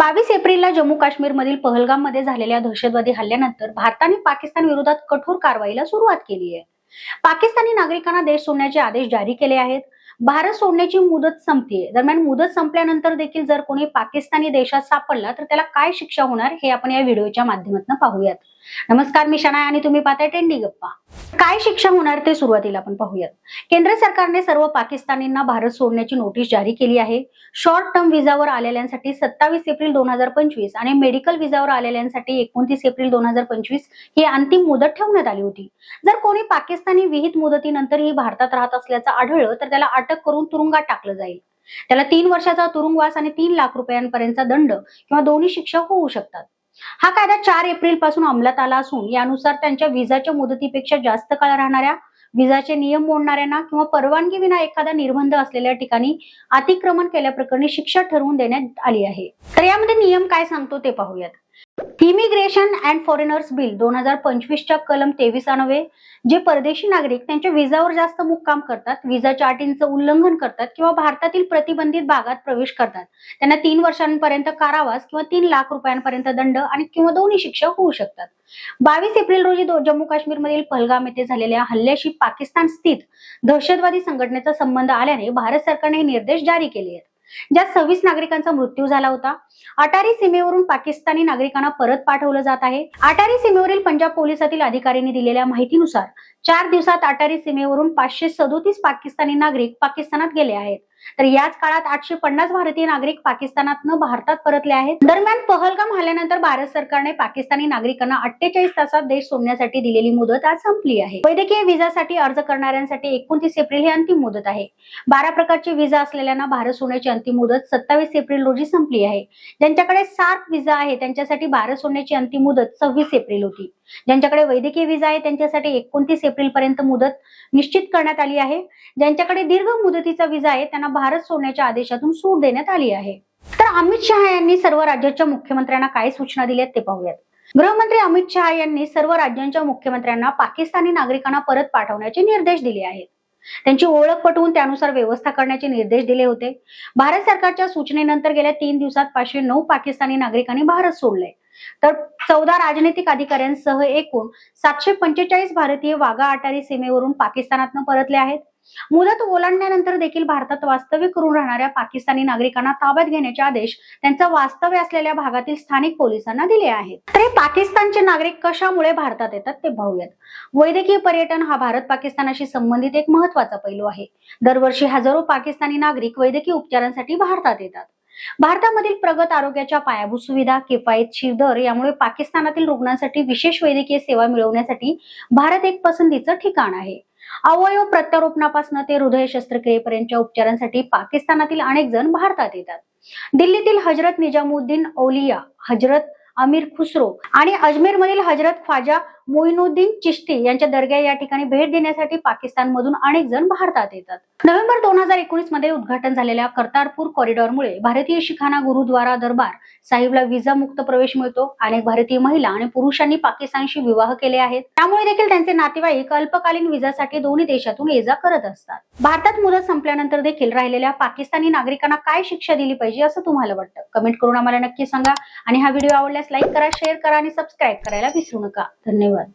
बावीस एप्रिलला जम्मू काश्मीरमधील पहलगाममध्ये झालेल्या दहशतवादी हल्ल्यानंतर भारताने पाकिस्तान विरोधात कठोर कारवाईला सुरुवात केली आहे. पाकिस्तानी नागरिकांना देश सोडण्याचे आदेश जारी केले आहेत. भारत सोडण्याची मुदत संपलीये दरम्यान मुदत संपल्यानंतर देखील जर कोणी पाकिस्तानी देशात सापडला तर त्याला काय शिक्षा होणार हे आपण या व्हिडिओच्या माध्यमातून पाहूयात. नमस्कार मी शनाय आणि तुम्ही पाहताय टेंडी गप्पा. काय शिक्षा होणार ते सुरुवातीला आपण पाहूयात. केंद्र सरकारने सर्व पाकिस्तानींना भारत सोडण्याची नोटीस जारी केली आहे. शॉर्ट टर्म व्हिजावर आलेल्यांसाठी सत्तावीस एप्रिल दोन हजार पंचवीस आणि मेडिकल व्हिजावर आलेल्यांसाठी एकोणतीस एप्रिल दोन हजार पंचवीस ही अंतिम मुदत ठेवण्यात आली होती. जर कोणी पाकिस्तानी विहित मुदतीनंतरही भारतात राहत असल्याचं आढळलं तर त्याला अटक करून तुरुंगात टाकलं जाईल. त्याला तीन वर्षाचा तुरुंगवास आणि तीन लाख रुपयांपर्यंतचा दंड किंवा दोन्ही शिक्षा होऊ शकतात. हा कायदा चार एप्रिलपासून अंमलात आला असून यानुसार त्यांच्या विजाच्या मुदतीपेक्षा जास्त काळ राहणाऱ्या विजाचे नियम मोडणाऱ्यांना किंवा परवानगी विना एखादा निर्बंध असलेल्या ठिकाणी अतिक्रमण केल्याप्रकरणी शिक्षा ठरवून देण्यात आली आहे. तर यामध्ये नियम काय सांगतो ते पाहूयात. इमिग्रेशन अँड फॉरेनर्स बिल दोन हजार पंचवीसच्या कलम तेवीस जे परदेशी नागरिक त्यांच्या विजावर जास्त मुक्काम करतात विजाच्या अटींचं उल्लंघन करतात किंवा भारतातील प्रतिबंधित भागात प्रवेश करतात. त्यांना तीन वर्षांपर्यंत कारावास किंवा तीन लाख रुपयांपर्यंत दंड आणि किंवा दोन्ही शिक्षा होऊ शकतात. बावीस एप्रिल रोजी दो- जम्मू काश्मीरमधील पहलगाम येथे झालेल्या हल्ल्याशी पाकिस्तान स्थित दहशतवादी संघटनेचा संबंध आल्याने भारत सरकारने हे निर्देश जारी केले आहेत. ज्यात सव्वीस नागरिकांचा मृत्यू झाला होता. अटारी सीमेवरून पाकिस्तानी नागरिकांना परत पाठवलं जात आहे. अटारी सीमेवरील पंजाब पोलिसातील अधिकाऱ्यांनी दिलेल्या माहितीनुसार चार दिवसात अटारी सीमेवरून पाचशे सदोतीस पाकिस्तानी नागरिक पाकिस्तानात गेले आहेत. तर याच काळात आठशे पन्नास भारतीय नागरिक पाकिस्तानातनं भारतात परतले आहेत. दरम्यान पहलगाम हल्ल्यानंतर भारत सरकारने पाकिस्तानी नागरिकांना अठ्ठेचाळीस तासात देश सोडण्यासाठी दिलेली मुदत आज संपली आहे. वैद्यकीय व्हिसासाठी अर्ज करणाऱ्यांसाठी एकोणतीस एप्रिल ही अंतिम मुदत आहे. बारा प्रकारचे व्हिसा असलेल्यांना भारत सोडण्याची अंतिम मुदत सत्तावीस एप्रिल रोजी संपली आहे. ज्यांच्याकडे सात व्हिसा आहे त्यांच्यासाठी भारत सोडण्याची अंतिम मुदत सव्वीस एप्रिल होती. ज्यांच्याकडे वैद्यकीय व्हिसा आहे त्यांच्यासाठी एकोणतीस एप्रिल पर्यंत मुदत निश्चित करण्यात आली आहे. ज्यांच्याकडे दीर्घ मुदतीचा व्हिसा आहे त्यांना भारत सोडण्याच्या आदेशातून सूट देण्यात आली आहे. तर अमित शहा यांनी सर्व राज्याच्या मुख्यमंत्र्यांना काय सूचना दिल्यात ते पाहूयात. गृहमंत्री अमित शहा यांनी सर्व राज्यांच्या मुख्यमंत्र्यांना पाकिस्तानी नागरिकांना परत पाठवण्याचे निर्देश दिले आहेत. त्यांची ओळख पटवून त्यानुसार व्यवस्था करण्याचे निर्देश दिले होते. भारत सरकारच्या सूचनेनंतर गेल्या तीन दिवसात पाचशे नऊ पाकिस्तानी नागरिकांनी भारत सोडले तर चौदा राजनैतिक अधिकाऱ्यांसह एकूण सातशे पंचेचाळीस भारतीय वाघा अटारी सीमेवरून पाकिस्तानातनं परतले आहेत. मुदत ओलांडल्यानंतर देखील भारतात वास्तव्य करून राहणाऱ्या पाकिस्तानी नागरिकांना ताब्यात घेण्याचे आदेश त्यांचा वास्तव्य असलेल्या भागातील स्थानिक पोलिसांना दिले आहेत. तर हे पाकिस्तानचे नागरिक कशामुळे भारतात येतात ते पाहूयात वैद्यकीय पर्यटन हा भारत पाकिस्तानाशी संबंधित एक महत्त्वाचा पैलू आहे. दरवर्षी हजारो पाकिस्तानी नागरिक वैद्यकीय उपचारांसाठी भारतात येतात. भारतामधील प्रगत आरोग्याच्या पायाभूत सुविधा किफायतशीर दर यामुळे पाकिस्तानातील रुग्णांसाठी विशेष वैद्यकीय सेवा मिळवण्यासाठी भारत एक पसंतीचं ठिकाण आहे. अवयव प्रत्यारोपणापासून ते हृदय शस्त्रक्रियेपर्यंतच्या उपचारांसाठी पाकिस्तानातील अनेक जण भारतात येतात. दिल्लीतील हजरत निजामुद्दीन औलिया हजरत अमीर खुसरो आणि अजमेरमधील हजरत ख्वाजा मोइनुद्दीन चिश्ती यांच्या दर्ग्या या ठिकाणी भेट देण्यासाठी पाकिस्तानमधून अनेक जण भारतात येतात. नोव्हेंबर दोन हजार एकोणीसमध्ये उद्घाटन झालेल्या कर्तारपूर कॉरिडॉरमुळे भारतीय शिखाना गुरुद्वारा दरबार साहिबला विजा मुक्त प्रवेश मिळतो. अनेक भारतीय महिला आणि पुरुषांनी पाकिस्तानशी विवाह केले आहेत. त्यामुळे देखील त्यांचे नातेवाईक अल्पकालीन विजासाठी दोन्ही देशातून ये जा करत असतात. भारतात मुदत संपल्यानंतर देखील राहिलेल्या पाकिस्तानी नागरिकांना काय शिक्षा दिली पाहिजे असं तुम्हाला वाटतं? कमेंट करून आम्हाला नक्की सांगा. आणि हा व्हिडिओ आवडल्यास लाईक करा शेअर करा आणि सबस्क्राईब करायला विसरू नका. धन्यवाद. 们